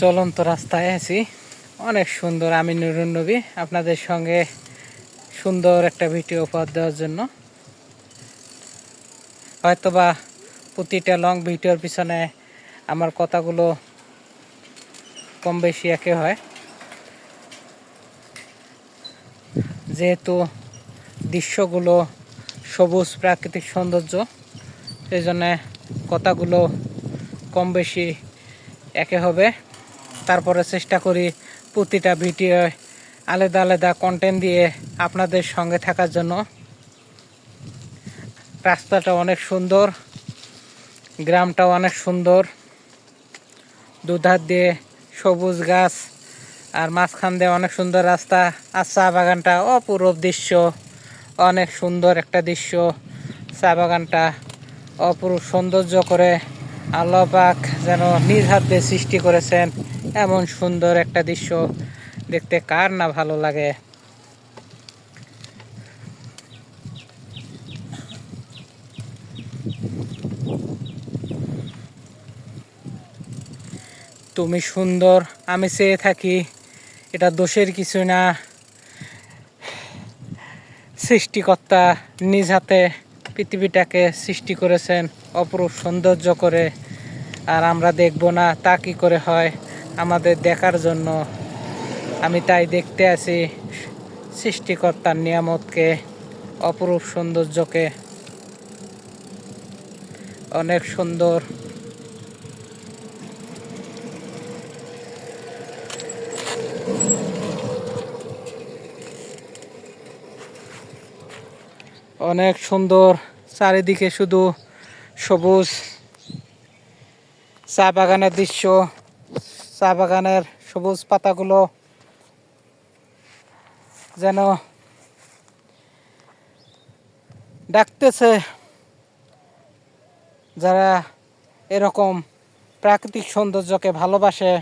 চলন্ত রাস্তায় আছি। অনেক সুন্দর আমি নুরুন নবী আপনাদের সঙ্গে সুন্দর একটা ভিডিও উপহার দেওয়ার জন্য। হয়তোবা প্রতিটা লং ভিডিওর পিছনে আমার কথাগুলো কম বেশি একে হয়। যেহেতু দৃশ্যগুলো সবুজ প্রাকৃতিক সৌন্দর্য সেই জন্যে কথাগুলো কম বেশি একে হবে। তারপরে চেষ্টা করি প্রতিটা ভিডিও আলাদা আলাদা কন্টেন্ট দিয়ে আপনাদের সঙ্গে থাকার জন্য। রাস্তাটা অনেক সুন্দর, গ্রামটাও অনেক সুন্দর। দুধার দিয়ে সবুজ গাছ আর মাঝখান দিয়ে অনেক সুন্দর রাস্তা আর চা বাগানটা অপূরব দৃশ্য, অনেক সুন্দর একটা দৃশ্য। চা বাগানটা অপরূপ সৌন্দর্য করে আল্লাহ পাক যেন নিজ হাত সৃষ্টি করেছেন। এমন সুন্দর একটা দৃশ্য দেখতে কার না ভালো লাগে। তুমি সুন্দর, আমি চেয়ে থাকি, এটা দোষের কিছু না। সৃষ্টিকর্তা নিজ হাতে পৃথিবীটাকে সৃষ্টি করেছেন, অপরূপ সৌন্দর্য করে, আর আমরা দেখব না তা কি করে হয়। আমাদের দেখার জন্য। আমি তাই দেখতে আছি সৃষ্টিকর্তার নিয়ামতকে, অপরূপ সৌন্দর্যকে। অনেক সুন্দর। অনেক সুন্দর। চারিদিকে শুধু সবুজ চা বাগানের দৃশ্য। চা বাগানের সবুজ পাতাগুলো যেন ডাকতেছে যারা এরকম প্রাকৃতিক সৌন্দর্যকে ভালোবাসে।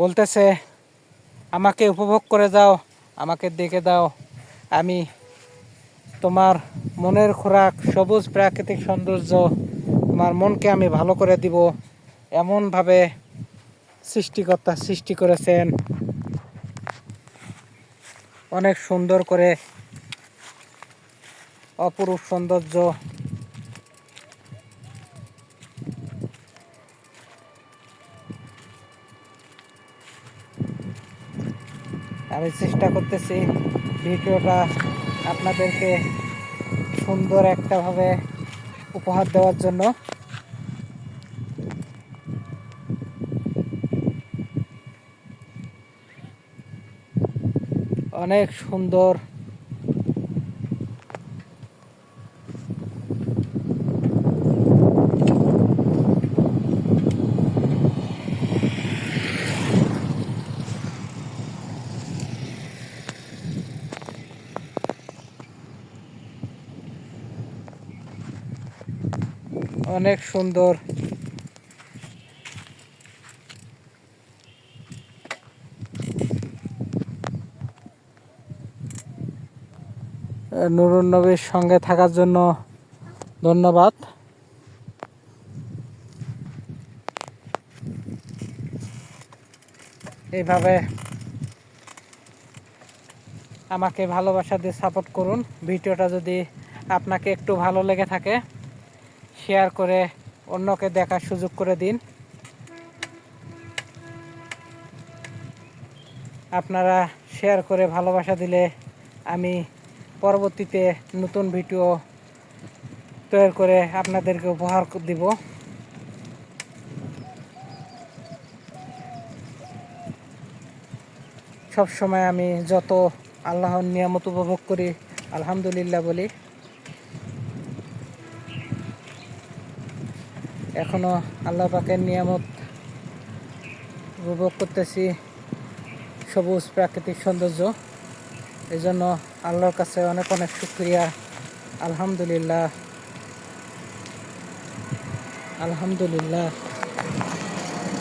বলতেছে, আমাকে উপভোগ করে যাও, আমাকে দেখে দাও। আমি তোমার মনের খোরাক, সবুজ প্রাকৃতিক সৌন্দর্য, তোমার মনকে আমি ভালো করে দিব। এমনভাবে সৃষ্টিকর্তা সৃষ্টি করেছেন। অনেক সুন্দর করে অপরূপ সৌন্দর্য। আমি চেষ্টা করতেছি ভিডিওটা আপনাদেরকে সুন্দর একটাভাবে উপহার দেওয়ার জন্য। অনেক সুন্দর। অনেক সুন্দর। নুরুন নবীর সঙ্গে থাকার জন্য ধন্যবাদ। এইভাবে আমাকে ভালোবাসা দিয়ে সাপোর্ট করুন। ভিডিওটা যদি আপনাকে একটু ভালো লেগে থাকে শেয়ার করে অন্যকে দেখার সুযোগ করে দিন। আপনারা শেয়ার করে ভালোবাসা দিলে আমি পরবর্তীতে নতুন ভিডিও তৈরি করে আপনাদেরকে উপহার দিব। সব সময় আমি যত আল্লাহর নিয়ামত উপভোগ করি, আলহামদুলিল্লাহ বলি। এখনও আল্লাহ পাকের নিয়ামত উপভোগ করতেছি। সবুজ প্রাকৃতিক সৌন্দর্য। এই জন্য আল্লাহর কাছে অনেক অনেক শুক্রিয়া। আলহামদুলিল্লাহ। আলহামদুলিল্লাহ।